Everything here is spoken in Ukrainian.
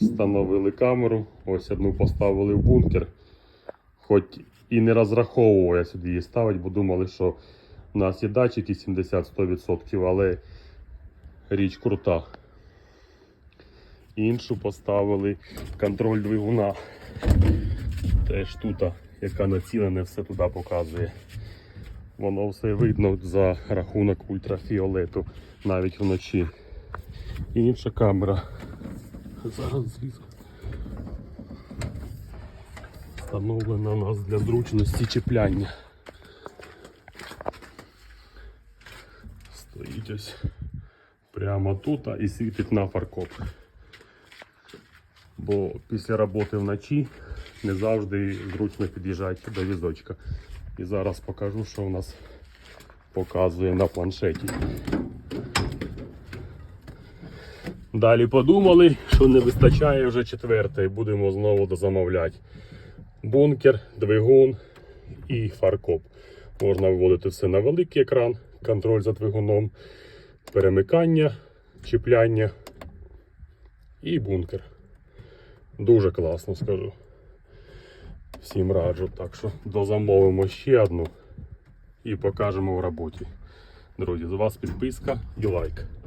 Встановили камеру, ось одну поставили в бункер. Хоч і не розраховував я сюди її ставити, бо думали, що у нас є датчики 70-100%, але річ крута. Іншу поставили контроль двигуна. Теж тут, яка націлене, все туди показує. Воно все видно за рахунок ультрафіолету навіть вночі. Інша камера. Зараз злізу. Встановлена у нас для зручності чіпляння. Стоїть ось прямо тут а, і світить на фаркоп. Бо після роботи вночі не завжди зручно під'їжджати до візочка. І зараз покажу, що у нас показує на планшеті. Далі подумали, що не вистачає вже четвертої, будемо знову дозамовляти. Бункер, двигун і фаркоп. Можна виводити все на великий екран, контроль за двигуном, перемикання, чіпляння і бункер. Дуже класно скажу. Всім раджу. Так що дозамовимо ще одну і покажемо в роботі. Друзі, з вас підписка і лайк.